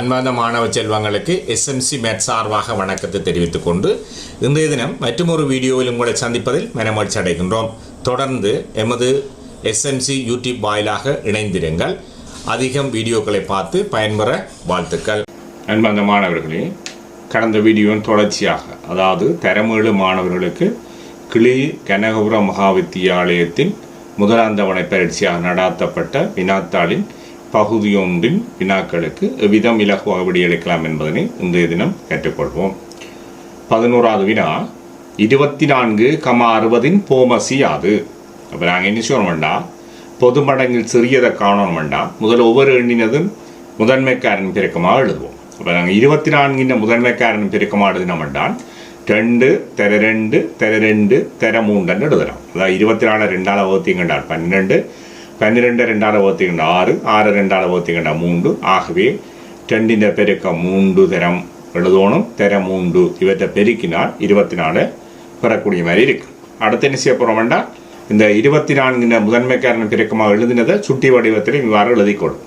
அன்பார்ந்த மாணவ செல்வங்களுக்கு எஸ்எம்சி மேட் சார்பாக வணக்கத்தை தெரிவித்துக் கொண்டு இன்றைய தினம் மற்றொரு வீடியோவில் உங்களை சந்திப்பதில் மனமகிழ்ச்சி அடைகின்றோம். தொடர்ந்து எமது எஸ்எம்சி யூடியூப் வாயிலாக இணைந்திருங்கள். அதிகம் வீடியோக்களை பார்த்து பயன்பெற வாழ்த்துக்கள். அன்பார்ந்த மாணவர்களே கடந்த வீடியோவின் தொடர்ச்சியாக அதாவது தரமேழு மாணவர்களுக்கு கிளி கனகபுர மகாவித்தியாலயத்தின் முதலாம் தவணை பரீட்சையாக நடாத்தப்பட்ட வினாத்தாளின் பகுதியொன்றின் வினாக்களுக்கு எவ்விதம் இலகுவாக விடியளிக்கலாம் என்பதனை இன்றைய தினம் கற்றுக்கொள்வோம் பதினோராவது வினா இருபத்தி நான்கு கமா அறுபதின் போமசி யாது. அப்போ நாங்கள் என்ன செய்யணும் சொல்லணும்டா பொது மடங்கில் சிறியதை காணணும் வேண்டாம் முதல்ல ஒவ்வொரு எண்ணினதும் முதன்மைக்காரன் பெருக்கமாக எழுதுவோம். அப்போ நாங்கள் இருபத்தி நான்கின் முதன்மைக்காரன் பெருக்கமாக எழுதினோம்டால் ரெண்டு தெர ரெண்டு தெர ரெண்டு தெர மூன்றுன்னு எழுதலாம். அதாவது இருபத்தி நாலு ரெண்டாவது வகுத்தியும் கண்டால் பன்னெண்டு பன்னிரெண்டு ரெண்டால் வகுத்திங்கண்டா ஆறு ஆறு ரெண்டால் வகுத்திங்கண்டா மூன்று. ஆகவே ரெண்டின் பெருக்கம் மூன்று தரம் எழுதணும். தர மூன்று இவற்றை பெருக்கினால் இருபத்தி நாலு பெறக்கூடிய மாதிரி இருக்கு. அடுத்து என்ன செய்ய போகிறோம் வேண்டாம் இந்த இருபத்தி நான்கின முதன்மைக்காரன் பெருக்கமாக எழுதினதை சுட்டி வடிவத்தில் இவ்வாறு எழுதிக்கொள்ளும்.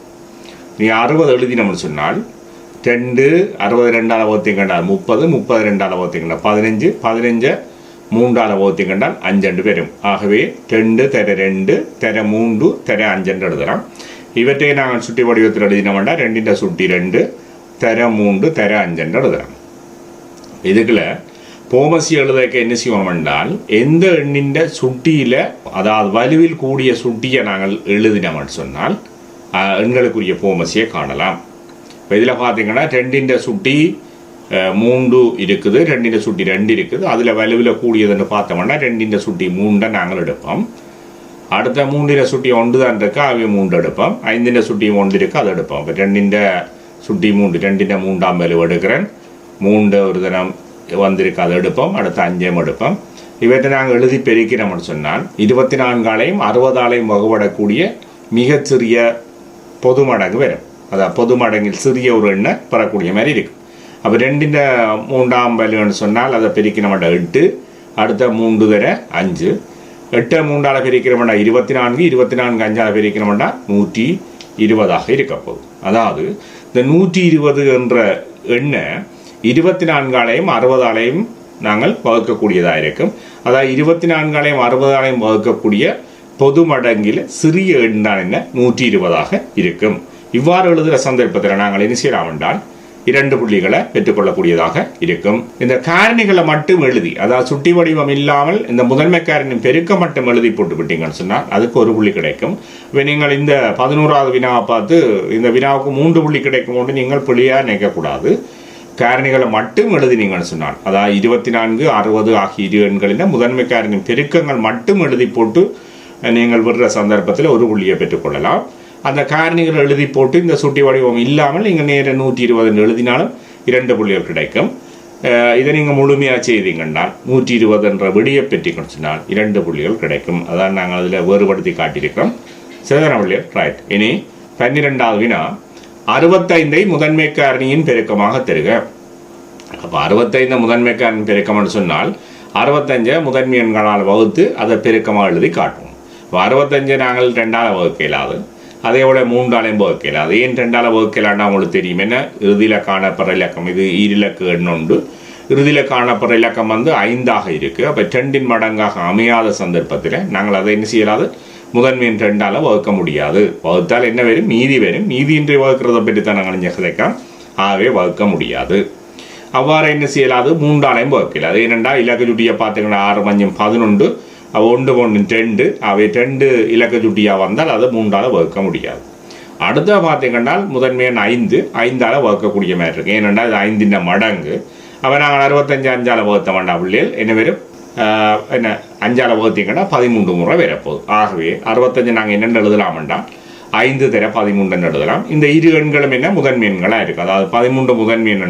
நீ அறுபது எழுதினோம்னு சொன்னால் ரெண்டு அறுபது ரெண்டால் ஓத்திங்கண்டால் முப்பது முப்பது ரெண்டால் ஓத்திங்கண்டா பதினஞ்சு பதினஞ்சு மூன்றான போகத்தை கண்டால் அஞ்சண்டு வரும் ஆகவே ரெண்டு தர ரெண்டு தர மூன்று தர அஞ்சண்டு எழுதலாம். இவற்றை நாங்கள் சுட்டி வடிவத்தில் எழுதினோம்னா ரெண்டின் சுட்டி ரெண்டு தர மூன்று தர அஞ்சண்டு எழுதலாம். இதுக்குள்ள போமசி எழுதக்கு என்ன செய்வோம் என்றால் எந்த எண்ணின் சுட்டியில் அதாவது வலுவில் கூடிய சுட்டியை நாங்கள் எழுதினோம்னு சொன்னால் எண்களுக்குரிய போமசியை காணலாம். இப்போ இதில் பார்த்தீங்கன்னா ரெண்டின் சுட்டி மூண்டு இருக்குது ரெண்டிൻ്റെ சுட்டி ரெண்டு இருக்குது அதில் வலுவில் கூடியதுன்னு பார்த்தோம்னா ரெண்டிൻ്റെ சுட்டி மூண்டை நாங்கள் எடுப்போம் அடுத்த மூன்றின சுட்டி ஒன்று தான் இருக்கா அவை மூன்று எடுப்போம் ஐந்தின சுட்டி ஒன்று இருக்கு அது எடுப்போம் இப்போ ரெண்டிண்ட சுட்டி மூன்று ரெண்டிண்ட மூன்றாம் வலுவு எடுக்கிறேன் மூண்டு ஒரு தினம் வந்திருக்கு அதை எடுப்போம் அடுத்த அஞ்சையும் எடுப்போம் இவற்றை நாங்கள் எழுதி பெருக்கிறோம்னு சொன்னால் இருபத்தி நான்காலையும் அறுபதாலையும் வகுபடக்கூடிய மிகச்சிறிய பொது மடங்கு வரும் அதாவது பொது மடங்கில் சிறிய ஒரு எண்ணை பெறக்கூடிய மாதிரி இருக்குது அப்போ ரெண்டின் மூன்றாம் வலுன்னு சொன்னால் அதை பெருக்கினோம்னா எட்டு அடுத்த மூன்று தர அஞ்சு எட்டு மூன்றால் பிரிக்கிறோம்னா இருபத்தி நான்கு இருபத்தி நான்கு அஞ்சால் பிரிக்கிறோம்னா நூற்றி இருபதாக இருக்க போகுது அதாவது இந்த நூற்றி இருபது என்ற எண்ணை இருபத்தி நான்காலையும் அறுபதாலையும் நாங்கள் வகுக்கக்கூடியதாக இருக்கும் அதாவது இருபத்தி நான்காலையும் அறுபதாலையும் வகுக்கக்கூடிய பொது மடங்கில் சிறிய எண் தான் என்ன நூற்றி இருபதாக இருக்கும் இவ்வாறு எழுதுகிற சந்தர்ப்பத்தில் நாங்கள் என்ன செய்யலாம் என்றால் இரண்டு புள்ளிகளை பெற்றுக்கொள்ளக்கூடியதாக இருக்கும். இந்த காரணிகளை மட்டும் எழுதி அதாவது சுட்டி வடிவம் இல்லாமல் இந்த முதன்மை காரணி பெருக்க மட்டும் எழுதி போட்டு விட்டீங்கன்னு சொன்னால் அதுக்கு ஒரு புள்ளி கிடைக்கும். இப்போ நீங்கள் இந்த பதினோராவது வினாவை பார்த்து இந்த வினாவுக்கு மூன்று புள்ளி கிடைக்கும் போது நீங்கள் புள்ளியாக நினைக்கக்கூடாது. காரணிகளை மட்டும் எழுதினீங்கன்னு சொன்னால் அதாவது இருபத்தி நான்கு அறுபது ஆகிய இரு எண்களில் முதன்மை காரணி பெருக்கங்கள் மட்டும் எழுதி போட்டு நீங்கள் விடுற சந்தர்ப்பத்தில் ஒரு புள்ளியை பெற்றுக்கொள்ளலாம். அந்த காரணிகள் எழுதி போட்டு இந்த சுட்டி வடிவம் இல்லாமல் நீங்கள் நேர நூற்றி இருபதுன்னு எழுதினாலும் இரண்டு புள்ளிகள் கிடைக்கும். இதை நீங்கள் முழுமையாக செய்தீங்கன்னா நூற்றி இருபது என்ற விடியை பெற்றி சொன்னால் இரண்டு புள்ளிகள் கிடைக்கும். அதான் நாங்கள் அதில் வேறுபடுத்தி காட்டியிருக்கிறோம். சிதன புள்ளிகள் ரைட் இனி பன்னிரெண்டாவது வினா. அறுபத்தைந்தை முதன்மை காரணியின் பெருக்கமாக தருக. அப்போ அறுபத்தைந்து முதன்மை காரணி பெருக்கம்னு சொன்னால் அறுபத்தஞ்சை முதன்மை எண்களால் வகுத்து அதை பெருக்கமாக எழுதி காட்டுவோம். இப்போ அறுபத்தஞ்சை நாங்கள் ரெண்டாவது வகுக்க இல்லாது அதே போல மூன்றாலையும் வகுக்க அது ஏன் ரெண்டால் வகுக்கலான்னா உங்களுக்கு தெரியும். என்ன? இறுதியில் காணப்படுற இலக்கம். இது ஈரிலக்கு எண்ணுண்டு இறுதியில் காணப்படுற இலக்கம் வந்து ஐந்தாக இருக்குது அப்போ ரெண்டின் மடங்காக அமையாத சந்தர்ப்பத்தில் நாங்கள் அதை என்ன செய்யலாது? முதன்மையின் ரெண்டால் வகுக்க முடியாது. வகுத்தால் என்ன வரும்? மீதி வரும். மீதியின்றி வகுக்கிறத பற்றி தான் நாங்கள் ஞாபகம் ஆகவே வகுக்க முடியாது. அவ்வாறு என்ன செய்யலாது? மூன்றாலையும் வகுக்கல. அது என்னண்டா இலக்க சுட்டியை பார்த்தீங்கன்னா ஆறு மஞ்சம் பதினொன்று. அவ ஒன்று ஒன்று ரெண்டு அவை ரெண்டு இலக்க சுட்டியாக வந்தால் அதை மூன்றால் வகுக்க முடியாது. அடுத்த பார்த்தீங்கன்னா முதன்மையான ஐந்து ஐந்தால் வகுக்கக்கூடிய மாதிரி இருக்குது ஏனென்றால் அது ஐந்தின் மடங்கு. அப்போ நாங்கள் அறுபத்தஞ்சு அஞ்சால் வகுத்த வேண்டாம் பிள்ளைகள். என்ன பேரும் என்ன அஞ்சால் வகுத்தீங்கன்னா பதிமூன்று முறை வரப்போகுது. ஆகவே அறுபத்தஞ்சு நாங்கள் என்னென்னு எழுதலாம்டா ஐந்து தர பதிமூன்றுன்னு எழுதலாம். இந்த இரு எண்களும் என்ன? முதன்மை எண்களாக இருக்குது அதாவது பதிமூன்று முதன்மை எண்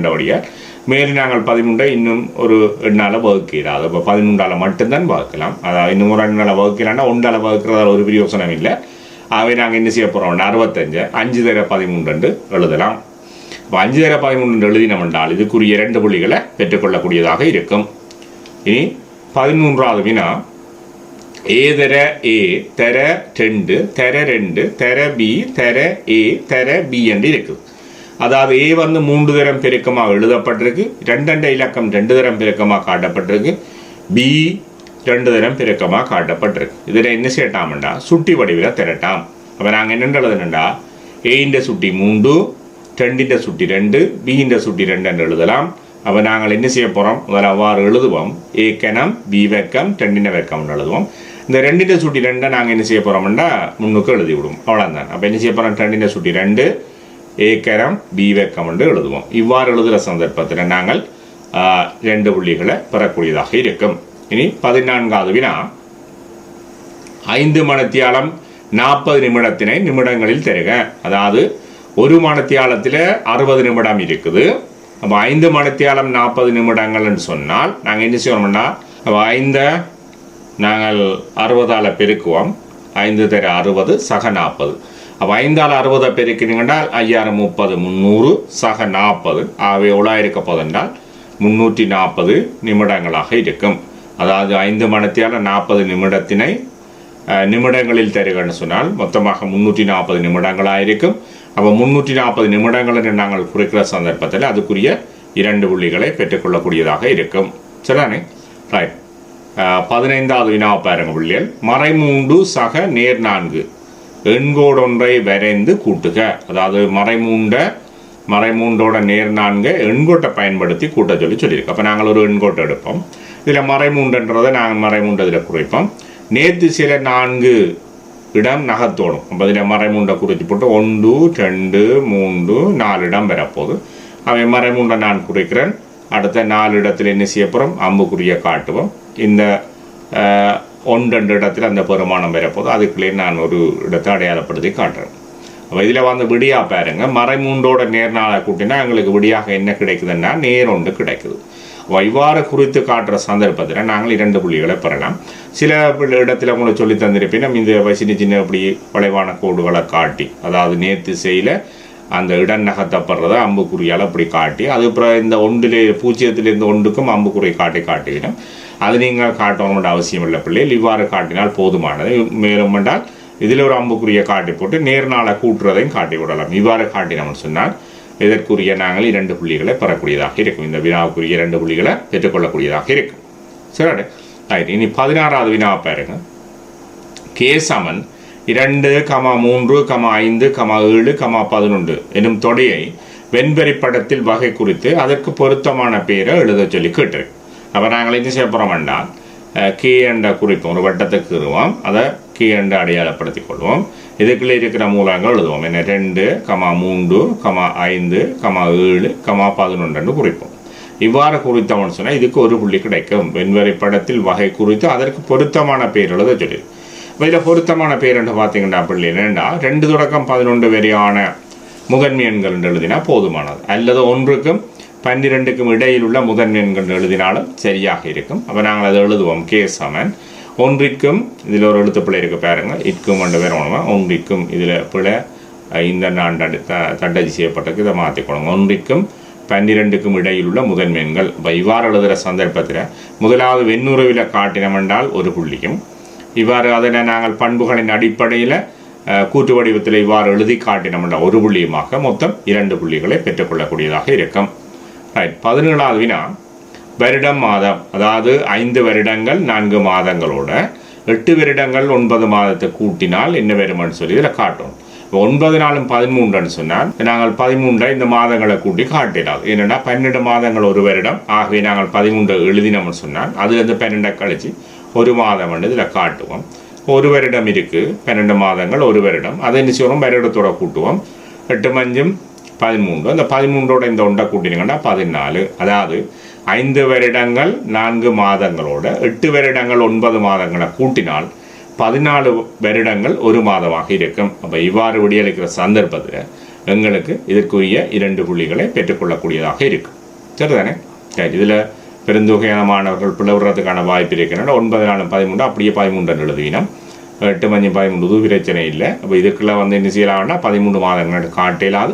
மேலும் நாங்கள் பதிமூன்றை இன்னும் ஒரு எண்ணால் வகுக்கிறாது இப்போ பதிமூன்றால் மட்டும்தான் வகுக்கலாம். அதாவது இன்னும் ஒரு எண்ணால் வகுக்கலாம்னா ஒன்றால் வகுக்கிறதால ஒரு பிரயோசனம் இல்லை. அவை நாங்கள் என்ன செய்ய போகிறோம் அறுபத்தஞ்சு அஞ்சு தர பதிமூன்று எழுதலாம். இப்போ அஞ்சு தர பதிமூன்று எழுதினோம் என்றால் இதுக்குரிய இரண்டு புள்ளிகளை பெற்றுக்கொள்ளக்கூடியதாக இருக்கும். இனி பதிமூன்றாவது வினா. ஏ தர ஏ தர ரெண்டு தர ரெண்டு தர பி தர ஏ தர பி என்று இருக்குது அதாவது ஏ வந்து மூன்று தரம் பெருக்கமாக எழுதப்பட்டிருக்கு. ரெண்டு இலக்கம் ரெண்டு தரம் பெருக்கமாக காட்டப்பட்டிருக்கு. பி ரெண்டு தரம் பெருக்கமாக காட்டப்பட்டிருக்கு. இதில் என்ன செய்யட்டாம்டா சுட்டி வடிவில் திரட்டாம். அப்போ நாங்கள் என்னென்று எழுதுனண்டா ஏயின் சுட்டி மூன்று ரெண்டின் சுட்டி ரெண்டு பியின் சுட்டி ரெண்டு என்று எழுதலாம். அப்போ நாங்கள் என்ன செய்ய போகிறோம் முதல்ல அவ்வாறு எழுதுவோம். ஏ கணம் பி வெக்கம் ரெண்டின வெக்கம்னு எழுதுவோம். இந்த ரெண்டின சுட்டி ரெண்டை நாங்கள் என்ன செய்ய போகிறோம்னா முன்னுக்கு எழுதி விடுவோம் அவ்வளோதான் அப்போ என்ன செய்ய போகிறோம் ரெண்டின சுட்டி ரெண்டு ஏக்கரம் பி வெக்கம் என்று எழுதுவோம். இவ்வாறு எழுதுகிற சந்தர்ப்பத்தில் நாங்கள் ரெண்டு புள்ளிகளை பெறக்கூடியதாக இருக்கும். இனி பதினான்காவது வினா. ஐந்து மணத்தியாலம் நாற்பது நிமிடத்தினை நிமிடங்களில் தருக. அதாவது ஒரு மணத்தியாலத்தில் அறுபது நிமிடம் இருக்குது. அப்போ ஐந்து மணத்தியாலம் நாற்பது நிமிடங்கள்னு சொன்னால் நாங்கள் என்ன செய்வோம்னா அப்போ ஐந்தை நாங்கள் அறுபதால் பெருக்குவோம். ஐந்து தர அறுபது சக நாற்பது. அப்போ ஐந்தால் அறுபதை பெருக்கினீங்கன்றால் ஐயாயிரம் முப்பது முந்நூறு சக நாற்பது. ஆகவே எவ்வளோ இருக்க போதென்றால் முந்நூற்றி நாற்பது நிமிடங்களாக இருக்கும். அதாவது ஐந்து மணத்தியால் நாற்பது நிமிடத்தினை நிமிடங்களில் தருகன்னு சொன்னால் மொத்தமாக முந்நூற்றி நாற்பது நிமிடங்களாக இருக்கும். அப்போ முந்நூற்றி நாற்பது நிமிடங்கள் என்று நாங்கள் குறிக்கிற சந்தர்ப்பத்தில் அதுக்குரிய இரண்டு புள்ளிகளை பெற்றுக்கொள்ளக்கூடியதாக இருக்கும். சரிதானே? ரைட் பதினைந்தாவது வினா பாருங்க புள்ளியல் மறைமூண்டு சக நேர் நான்கு. எண்கோடொன்றை வரைந்து கூட்டுக. அதாவது மறைமூண்ட மறைமூண்டோட நேர் நான்கு எண்கோட்டை பயன்படுத்தி கூட்ட சொல்லி சொல்லியிருக்கு. அப்போ நாங்கள் ஒரு எண்கோட்டை எடுப்போம். இதில் மறைமூண்டுன்றதை நாங்கள் மறைமூண்டு இதில் குறிப்போம். நேற்று சில நான்கு இடம் நகர்த்தோடும் அப்போ இதில் மறைமூண்டை குறித்து போட்டு ஒன்று ரெண்டு மூன்று நாலு இடம் வரப்போகுது. அவை மறைமூண்டை நான் குறிக்கிறேன். அடுத்த நாலு இடத்துல என்ன செய்யப்புறம் அம்புக்குரிய காட்டுவோம். இந்த ஒன்றெண்டு ரெண்டு இடத்துல அந்த பெருமானம் வரப்போது. அதுக்குள்ளே நான் ஒரு இடத்தை அடையாளப்படுத்தி காட்டுறேன். அப்போ இதில் வந்து விடியா பாருங்க. மறைமூண்டோட நேர்நாளை கூட்டினா எங்களுக்கு விடியாக என்ன கிடைக்குதுன்னா நேர் ஒன்று கிடைக்குது. அப்போ இவ்வாறு குறித்து காட்டுற சந்தர்ப்பத்தில் நாங்கள் இரண்டு புள்ளிகளை பெறலாம். சில இடத்துல உங்களுக்கு சொல்லி தந்திருப்பினும் இந்த சின்ன சின்ன இப்படி வளைவான கோடுகளை காட்டி அதாவது நேர்த்து திசையில் அந்த இட நகத்தை படுறத அம்புக்குறியால் அப்படி காட்டி அது அப்புறம் இந்த ஒன்றிலே பூஜ்ஜியத்திலிருந்து ஒன்றுக்கும் அம்புக்குறி காட்டி காட்டிவிடும். அது நீங்கள் காட்டணும்னு அவசியம் இல்லை பிள்ளைகள் இவ்வாறு காட்டினால் போதுமானது. மேலும் என்றால் இதில் ஒரு அம்புக்குரிய காட்டி போட்டு நேர்நாளை கூட்டுறதையும் காட்டி விடலாம். இவ்வாறு காட்டினோம்னு சொன்னால் இதற்குரிய நாங்கள் இரண்டு புள்ளிகளை பெறக்கூடியதாக இருக்கும். இந்த வினாவுக்குரிய இரண்டு புள்ளிகளை பெற்றுக்கொள்ளக்கூடியதாக இருக்கும். சரி. ரைட் இனி பதினாறாவது வினாவை பாருங்க. கேசமன் இரண்டு கமா மூன்று கமா ஐந்து கமா ஏழு கமா பதினொன்று எனும் தொடையை வெண்பெறி படத்தில் வகை குறித்து அதற்கு பொருத்தமான பெயரை எழுத சொல்லி கேட்டிருக்கு. அப்போ நாங்கள் என்ன செய்ய போகிறோம் என்றால் என்ற குறிப்போம் ஒரு வட்டத்தை கீறுவோம் அதை கே என்று அடையாளப்படுத்திக் கொள்வோம் இதுக்குள்ளே இருக்கிற மூலங்கள் எழுதுவோம் என்ன ரெண்டு கமா மூன்று கமா ஐந்து கமா ஏழு கமா பதினொன்று குறிப்போம் இவ்வாறு குறித்தோம்னு சொன்னால் இதுக்கு ஒரு புள்ளி கிடைக்கும் வெண்வரை படத்தில் வகை குறித்து அதற்கு பொருத்தமான பெயர் எழுத சொல்லி இப்போ இதில் பொருத்தமான பேர் என்று பார்த்தீங்கன்னா அப்படி என்னென்னா ரெண்டு தொடக்கம் பதினொன்று வரையான முதன்மை எண்கள் என்று எழுதினா போதுமானது அல்லது ஒன்றுக்கும் பன்னிரெண்டுக்கும் இடையில் உள்ள முதன்மை எழுதினாலும் சரியாக இருக்கும். அப்போ நாங்கள் அதை எழுதுவோம். கே சமன் ஒன்றிற்கும் இதில் ஒரு எழுத்து இருக்க பாருங்கள் பாருங்க. ரெண்டு கொண்டு வரணுமா ஒன்றிற்கும் இதில் பிழை இந்த நாண்டு த தட்டச்சு செய்யப்பட்டதுக்கு இதை மாற்றிக்கணும் ஒன்றிற்கும் பன்னிரெண்டுக்கும் இடையில் உள்ள முதன்மை இப்போ இவ்வாறு எழுதுகிற சந்தர்ப்பத்தில் முதலாவது வெண்ணுறவில் காட்டினம் என்றால் ஒரு புள்ளியும். இவ்வாறு அதனை நாங்கள் பண்புகளின் அடிப்படையில் கூட்டு வடிவத்தில் இவ்வாறு எழுதி காட்டினம் என்றால் ஒரு புள்ளியுமாக மொத்தம் இரண்டு புள்ளிகளை பெற்றுக்கொள்ளக்கூடியதாக இருக்கும். ரைட் பதினேழாவது வினா. வருடம் மாதம். அதாவது ஐந்து வருடங்கள் நான்கு மாதங்களோட. எட்டு வருடங்கள் ஒன்பது மாதத்தை கூட்டினால் என்ன வருமானு சொல்லி இதில் காட்டும் ஒன்பது நாளும் பதிமூன்றுன்னு சொன்னால் நாங்கள் பதிமூன்றை இந்த மாதங்களை கூட்டி காட்டினால். என்னென்னா பன்னெண்டு மாதங்கள் ஒரு வருடம். ஆகவே நாங்கள் பதிமூன்று எழுதினோம்னு சொன்னால் அதுலேருந்து பன்னெண்டை கழிச்சு ஒரு மாதம் வந்து இதில் காட்டுவோம். ஒரு வருடம் இருக்குது பன்னெண்டு மாதங்கள் ஒரு வருடம். அதை என்ன செய்வோம்? வருடத்தோட கூட்டுவோம். எட்டு மஞ்சும் பதிமூன்று. அந்த பதிமூன்றோட இந்த ஒன்றை கூட்டினீங்கன்னா பதினாலு. அதாவது ஐந்து வருடங்கள் நான்கு மாதங்களோட எட்டு வருடங்கள் ஒன்பது மாதங்களை கூட்டினால் பதினாலு வருடங்கள் ஒரு மாதமாக இருக்கும். அப்போ இவ்வாறு விடியளிக்கிற சந்தர்ப்பத்தில் எங்களுக்கு இதற்குரிய இரண்டு புள்ளிகளை பெற்றுக்கொள்ளக்கூடியதாக இருக்கும். சரிதானே? சரி இதில் பெருந்தொகையான மாணவர்கள் பிளவுறதுக்கான வாய்ப்பு இருக்கிறனால ஒன்பது நாலு பதிமூன்று அப்படியே பதிமூன்று எழுதுவினோம். எட்டு மஞ்சள் பதிமூன்று பிரச்சனை இல்லை. அப்போ இதுக்குள்ளே வந்து என்ன செய்யலாம்னா பதிமூன்று மாதங்கள் காட்டிலாது.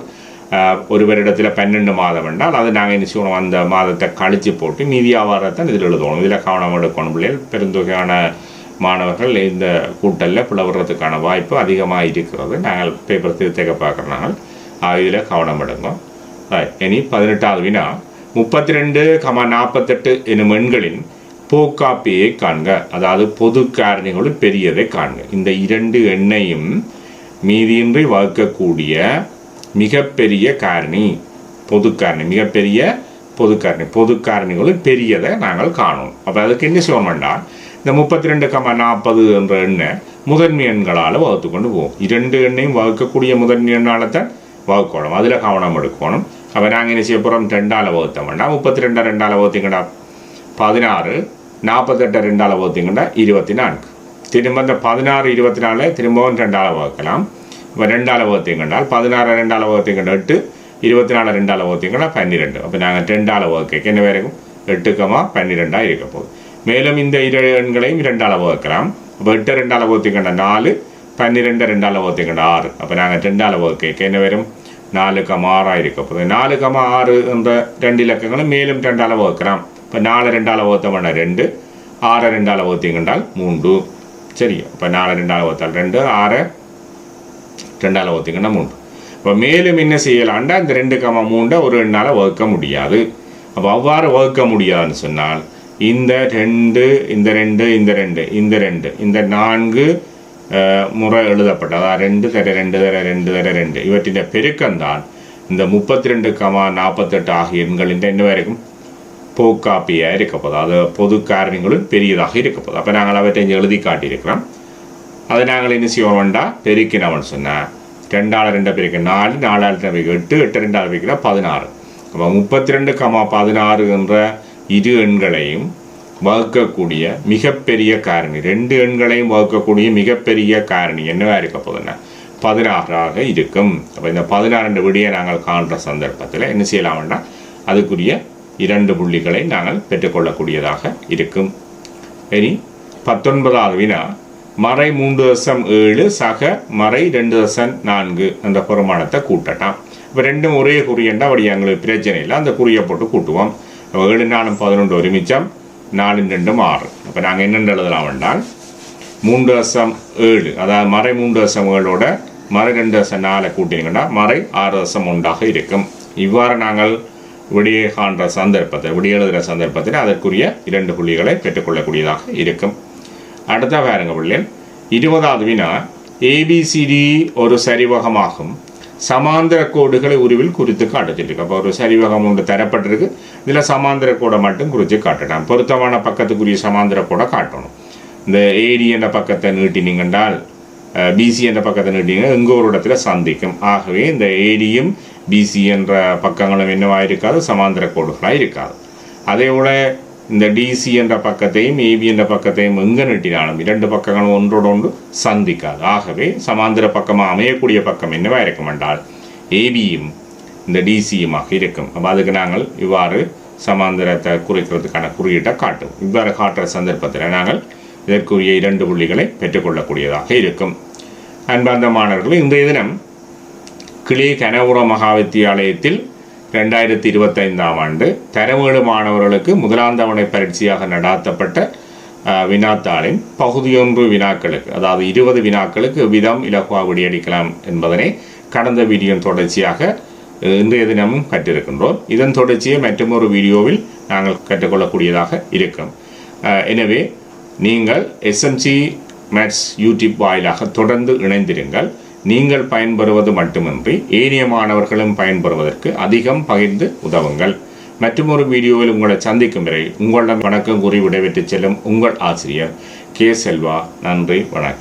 ஒருவரிடத்தில் ஒரு பன்னெண்டு மாதம் என்றால் அது நாங்கள் என்ன செய்யணும் அந்த மாதத்தை கழித்து போட்டு மீதி வியாபாரத்தை இதில் எழுதணும் இதில் கவனம் எடுக்கணும். பிள்ளைகள் பெருந்தொகையான மாணவர்கள் இந்த கூட்டலில் பிளவுறதுக்கான வாய்ப்பு அதிகமாக இருக்கிறது. நாங்கள் பேப்பர் திருத்தக்க பார்க்குறனால இதில் கவனம் எடுங்கோம் இனி பதினெட்டாவது வினா. முப்பத்தி ரெண்டு கமா நாற்பத்தெட்டு எனும் எண்களின் போக்காப்பியை காண்க. அதாவது பொது காரணிகளும் பெரியதை காண்க. இந்த இரண்டு எண்ணையும் மீதியின்றி வகுக்கக்கூடிய மிகப்பெரிய காரணி பொது காரணி மிகப்பெரிய பொது காரணி. பொது காரணிகளும் பெரியதை நாங்கள் காணும். அப்போ அதுக்கு என்ன செய்வோம் செய்வோம்னா இந்த முப்பத்தி ரெண்டு கம நாற்பது என்ற எண்ணை முதன்மை எண்களால் வகுத்து கொண்டு போவோம். இரண்டு எண்ணையும் வகுக்கக்கூடிய முதன்மை எண்ணால் தான் வகுக்கணும். அதில் கவனம் எடுக்கணும். அப்போ நாங்கள் என்ன செய்ய போகிறோம் ரெண்டால் வகுத்த வேண்டாம். முப்பத்தி ரெண்டா ரெண்டால் வகுத்திங்கடா. பதினாறு. நாற்பத்தெட்டு ரெண்டால் வகுத்திங்கடா. இருபத்தி நான்கு. திரும்ப இந்த பதினாறு இருபத்தி நாலு திரும்பவும் ரெண்டால் வகுக்கலாம். இப்போ ரெண்டால் கண்டால் பதினாறு ரெண்டால் கண்டால் எட்டு இருபத்தி நாலு ரெண்டால் கண்டால் பன்னிரெண்டு. அப்போ நாங்கள் ரெண்டால் வகுக்க என்ன வரைக்கும் எட்டுக்கமாக பன்னிரெண்டாக இருக்க போகுது. மேலும் இந்த இரு எண்களையும் ரெண்டால் வகுக்கலாம். அப்போ எட்டு ரெண்டால் கண்ட நாலு பன்னிரெண்டு ரெண்டால் கண்ட ஆறு. அப்போ நாங்கள் ரெண்டால் வகுக்க என்ன வரும் நாலு கமா ஆறாக இருக்க போகுது. நாலு கமா ஆறு என்ற ரெண்டு இலக்கங்களும் மேலும் ரெண்டால் வகுக்கலாம். இப்போ நாலு ரெண்டால் வகுத்தோம்னா ரெண்டு ஆறு ரெண்டால் வகுத்தீங்கன்றால் மூன்று. சரி இப்போ நாலு ரெண்டால் வகுத்தால் ரெண்டு ஆறு ரெண்டால் வகுத்தீங்கன்னா மூன்று. இப்போ மேலும் என்ன செய்யலாம்டா? இந்த ரெண்டு கமா மூண்டை ஒரு ரெண்டால் வகுக்க முடியாது. அப்போ அவ்வாறு வகுக்க முடியாதுன்னு சொன்னால் இந்த ரெண்டு இந்த ரெண்டு இந்த ரெண்டு இந்த ரெண்டு இந்த நான்கு முறை எழுதப்பட்ட அதாவது ரெண்டு தர ரெண்டு தர ரெண்டு தர ரெண்டு இவற்றின் பெருக்கம்தான் இந்த முப்பத்தி ரெண்டு கமா நாற்பத்தெட்டு ஆகிய எண்களின் என்ன வரைக்கும் போக்காப்பியாக இருக்கப்போது அது பொது காரணிகளும் பெரியதாக இருக்கப்போது அப்போ நாங்கள் அவற்றை இங்கே எழுதி காட்டியிருக்கிறோம். அதை நாங்கள் என்ன செய்வோம்டா பெருக்கினவன் சொன்னேன். ரெண்டாள் ரெண்டு பெருக்க நாலு நாலாள் ரெண்டு பெருக்க எட்டு எட்டு ரெண்டாள் பெருக்கினா பதினாறு. அப்போ முப்பத்தி ரெண்டு கமா பதினாறு என்ற இரு எண்களையும் வகுக்கக்கூடிய மிகப்பெரிய காரணி ரெண்டு எண்களையும் வகுக்கக்கூடிய மிகப்பெரிய காரணி என்னவா இருக்க போதுன்னா பதினாறாக இருக்கும். அப்போ இந்த பதினாறு விடியை நாங்கள் காண்ற சந்தர்ப்பத்தில் என்ன செய்யலாம்னா அதுக்குரிய இரண்டு புள்ளிகளை நாங்கள் பெற்றுக்கொள்ளக்கூடியதாக இருக்கும். இனி பத்தொன்பதாவது வினா. மறை மூன்று தசம் ஏழு சக மறை ரெண்டு தசம் நான்கு அந்த பெருமானத்தை கூட்டட்டாம் இப்போ ரெண்டும் ஒரே குறியண்டா அப்படி எங்களுக்கு பிரச்சனை இல்லை. அந்த குறியை போட்டு கூட்டுவோம். அப்ப ஏழு நாலும் பதினொன்று ஒரு மிச்சம் நாலு ரெண்டும் ஆறு. அப்போ நாங்கள் என்னென்று எழுதலாம் என்றால் மூன்று தசம் ஏழு அதாவது மறை மூன்று தசம் ஏழோட மறை ரெண்டு தசம் நாலை கூட்டினீங்கன்னா மறை ஆறு தசம் ஒன்றாக இருக்கும். இவ்வாறு நாங்கள் விடிய காண்ற சந்தர்ப்பத்தை விடிய எழுதுகிற சந்தர்ப்பத்தில் அதற்குரிய இரண்டு புள்ளிகளை பெற்றுக்கொள்ளக்கூடியதாக இருக்கும். அடுத்த பாருங்க பிள்ளைகள்? இருபதாவது வினா. ஏபிசிடி ஒரு சரிவகமாகும். சமாந்திர கோடுகளை உருவில் குறித்து காட்டுச்சிருக்கு அப்போ ஒரு சரிவகம் ஒன்று தரப்பட்டிருக்கு. இதில் சமாந்திர கோடை மட்டும் குறித்து காட்டலாம். பொருத்தமான பக்கத்துக்குரிய சமாந்திர கோடை காட்டணும். இந்த ஏடி என்ற பக்கத்தை நீட்டினீங்கன்றால் பிசி என்ற பக்கத்தை நீட்டினீங்க எங்கே ஒரு இடத்துல சந்திக்கும். ஆகவே இந்த ஏடியும் பிசி என்ற பக்கங்களும் என்னவாக இருக்காது சமாந்திர கோடுகளாக இருக்காது அதே போல இந்த டிசி என்ற பக்கத்தையும் ஏபி என்ற பக்கத்தையும் எங்கே நீட்டினாலும் இரண்டு பக்கங்களும் ஒன்றோடு ஒன்று சந்திக்காது. ஆகவே சமாந்தர பக்கமாக அமையக்கூடிய பக்கம் என்னவா இருக்கும் என்றால் ஏபியும் இந்த டிசியுமாக இருக்கும். அப்போ அதுக்கு நாங்கள் இவ்வாறு சமாந்தரத்தை குறிக்கிறதுக்கான குறியீட்டை காட்டும் இவ்வாறு காட்டுற சந்தர்ப்பத்தில் நாங்கள் இதற்குரிய இரண்டு புள்ளிகளை பெற்றுக்கொள்ளக்கூடியதாக இருக்கும். அன்பார்ந்த மாணவர்கள் இன்றைய தினம் கிளி கனவுர மகா வித்தியாலயத்தில் ரெண்டாயிரத்தி இருபத்தைந்தாம் ஆண்டு தரவேடு மாணவர்களுக்கு முதலாம் தவணை பரீட்சையாக நடாத்தப்பட்ட வினாத்தாளின் பகுதியொன்று வினாக்களுக்கு அதாவது இருபது வினாக்களுக்கு விதம் இலகுவா விடியடிக்கலாம் என்பதனை கடந்த வீடியோ தொடர்ச்சியாக இன்றைய தினமும் கற்றிருக்கின்றோம். இதன் தொடர்ச்சியை மற்றொரு வீடியோவில் நாங்கள் கற்றுக்கொள்ளக்கூடியதாக இருக்கும். எனவே நீங்கள் எஸ்எம்சி மேட்ஸ் யூடியூப் வாயிலாக தொடர்ந்து இணைந்திருங்கள். நீங்கள் பயன்பெறுவது மட்டுமின்றி ஏனைய மாணவர்களும் பயன்பெறுவதற்கு அதிகம் பகிர்ந்து உதவுங்கள். மற்றும் ஒரு வீடியோவில் உங்களை சந்திக்கும் வரை உங்களிடம் வணக்கம் கூறி விடைபெற்று செல்லும் உங்கள் ஆசிரியர் கே செல்வா. நன்றி வணக்கம்.